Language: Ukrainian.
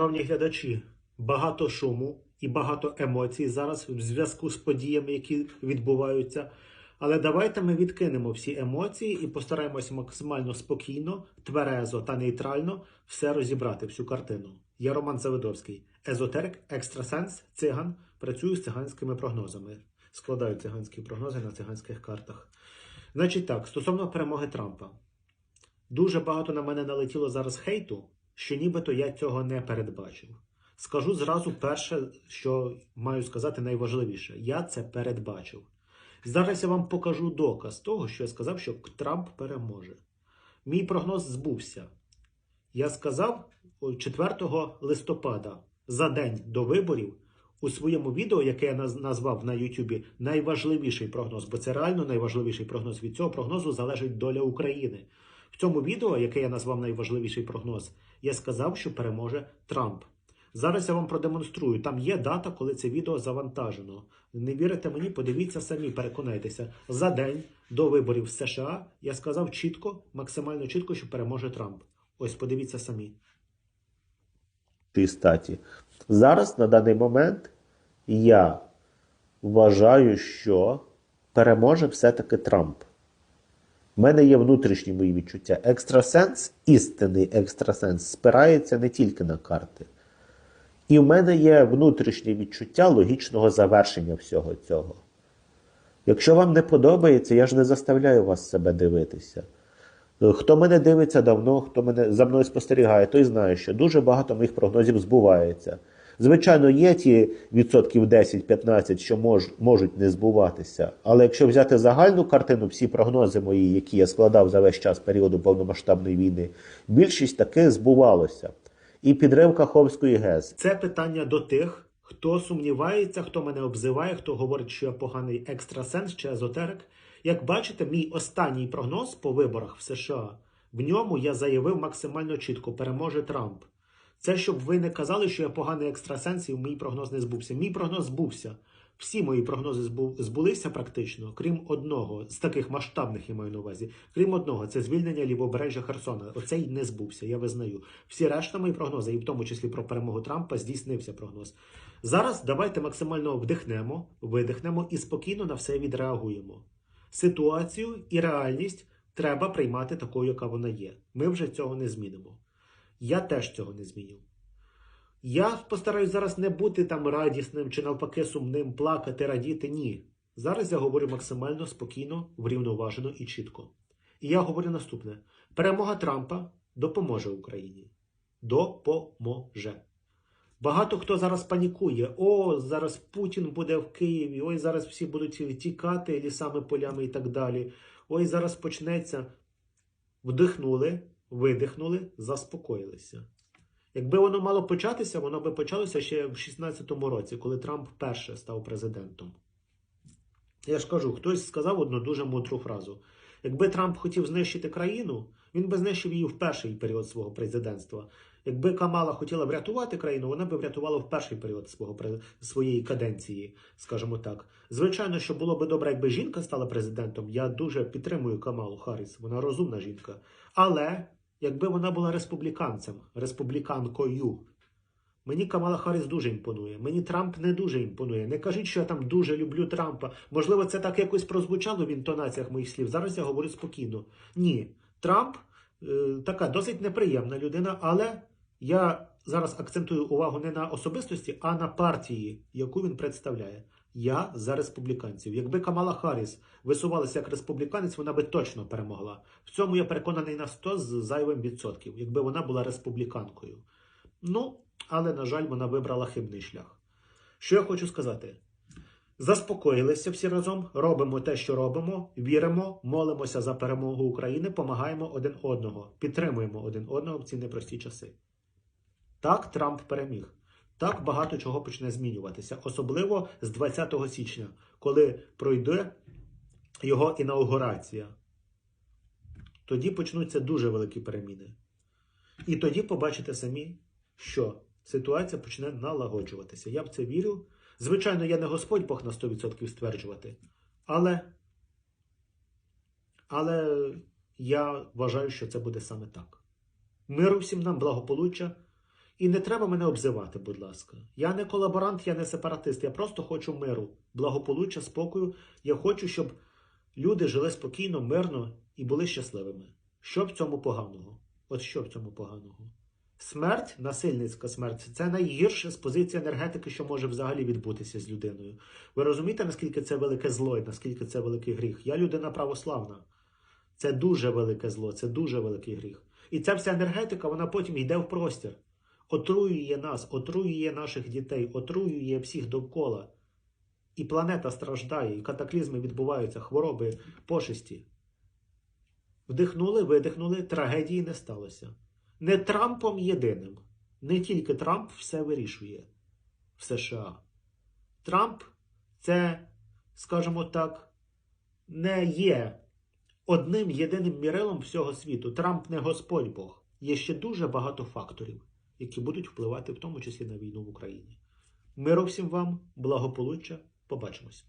Шановні глядачі, багато шуму і багато емоцій зараз в зв'язку з подіями, які відбуваються. Але давайте ми відкинемо всі емоції і постараємось максимально спокійно, тверезо та нейтрально все розібрати, всю картину. Я Роман Завидовський, езотерик, екстрасенс, циган. Працюю з циганськими прогнозами. Складаю циганські прогнози на циганських картах. Значить так, стосовно перемоги Трампа. Дуже багато на мене налетіло зараз хейту, що нібито я цього не передбачив. Скажу зразу перше, що маю сказати найважливіше. Я це передбачив. Зараз я вам покажу доказ того, що я сказав, що Трамп переможе. Мій прогноз збувся. Я сказав 4 листопада, за день до виборів, у своєму відео, яке я назвав на Ютубі, найважливіший прогноз, бо це реально найважливіший прогноз. Від цього прогнозу залежить доля України. Цьому відео, яке я назвав найважливіший прогноз, я сказав, що переможе Трамп. Зараз я вам продемонструю. Там є дата, коли це відео завантажено. Не вірите мені, подивіться самі, переконайтеся. За день до виборів в США я сказав чітко, максимально чітко, що переможе Трамп. Ось подивіться самі. тій статі. Зараз, на даний момент, я вважаю, що переможе все-таки Трамп. У мене є внутрішні мої відчуття. Екстрасенс, істинний екстрасенс, спирається не тільки на карти. І в мене є внутрішнє відчуття логічного завершення всього цього. Якщо вам не подобається, я ж не заставляю вас себе дивитися. Хто мене дивиться давно, хто мене за мною спостерігає, той знає, що дуже багато моїх прогнозів збувається. Звичайно, є ті відсотків 10-15, що мож, можуть не збуватися. Але якщо взяти загальну картину, всі прогнози мої, які я складав за весь час періоду повномасштабної війни, більшість таки збувалося. І підрив Каховської ГЕС, Це питання до тих, хто сумнівається, хто мене обзиває, хто говорить, що я поганий екстрасенс чи езотерик. Як бачите, мій останній прогноз по виборах в США, в ньому я заявив максимально чітко: переможе Трамп. Це щоб ви не казали, що я поганий екстрасенс і мій прогноз не збувся. Мій прогноз збувся. Всі мої прогнози збулися практично, крім одного з таких масштабних, я маю на увазі. Крім одного, це звільнення лівобережжя Херсона. Оцей не збувся, я визнаю. Всі решта мої прогнози, і в тому числі про перемогу Трампа, здійснився прогноз. Зараз давайте максимально вдихнемо, видихнемо і спокійно на все відреагуємо. Ситуацію і реальність треба приймати такою, яка вона є. Ми вже цього не змінимо. Я теж цього не змінив. Я постараюсь зараз не бути там радісним чи навпаки сумним, плакати, радіти. Ні. Зараз я говорю максимально спокійно, врівноважено і чітко. І я говорю наступне: перемога Трампа допоможе Україні. Допоможе. Багато хто зараз панікує. О, зараз Путін буде в Києві. Ой, зараз всі будуть тікати лісами, полями і так далі. Ой, зараз почнеться. Вдихнули, видихнули, заспокоїлися. Якби воно мало початися, воно би почалося ще в 16-му році, коли Трамп вперше став президентом. Я ж кажу, хтось сказав одну дуже мудру фразу. Якби Трамп хотів знищити країну, він би знищив її в перший період свого президентства. Якби Камала хотіла врятувати країну, вона би врятувала в перший період свого своєї каденції, скажімо так. Звичайно, що було би добре, якби жінка стала президентом. Я дуже підтримую Камалу Харріс, вона розумна жінка. Але якби вона була республіканцем, республіканкою, Мені Камала Харріс дуже імпонує. Мені Трамп не дуже імпонує. Не кажіть, що я там дуже люблю Трампа. Можливо, це так якось прозвучало в інтонаціях моїх слів. Зараз я говорю спокійно. Ні, Трамп е, така досить неприємна людина, але я зараз акцентую увагу не на особистості, а на партії, яку він представляє. Я за республіканців. Якби Камала Харріс висувалася як республіканець, вона би точно перемогла. В цьому я переконаний на 100 з зайвим відсотків, якби вона була республіканкою. Ну, але, на жаль, вона вибрала хибний шлях. Що я хочу сказати? Заспокоїлися всі разом, робимо те, що робимо, віримо, молимося за перемогу України, помагаємо один одного, підтримуємо один одного в ці непрості часи. Так, Трамп переміг. Так багато чого почне змінюватися, особливо з 20 січня, коли пройде його інаугурація. Тоді почнуться дуже великі переміни. І тоді побачите самі, що ситуація почне налагоджуватися. Я в це вірю. Звичайно, я не Господь Бог на 100% стверджувати, але, але я вважаю, що це буде саме так. Миру всім нам, благополуччя І не треба мене обзивати, будь ласка. Я не колаборант, я не сепаратист. Я просто хочу миру, благополуччя, спокою. Я хочу, щоб люди жили спокійно, мирно і були щасливими. Що в цьому поганого? От що в цьому поганого? Смерть, насильницька смерть, це найгірше з позиції енергетики, що може взагалі відбутися з людиною. Ви розумієте, наскільки це велике зло і наскільки це великий гріх? Я людина православна. Це дуже велике зло, це дуже великий гріх. І ця вся енергетика, вона потім йде в простір, отруює нас, отруює наших дітей, отруює всіх довкола. І планета страждає, і катаклізми відбуваються, хвороби, пошесті. Вдихнули, видихнули, трагедії не сталося. Не Трампом єдиним. Не тільки Трамп все вирішує в США. Трамп це, скажімо так, не є одним єдиним мірилом всього світу. Трамп не Господь Бог. Є ще дуже багато факторів, які будуть впливати в тому числі на війну в Україні. Миру всім вам, благополуччя, побачимось.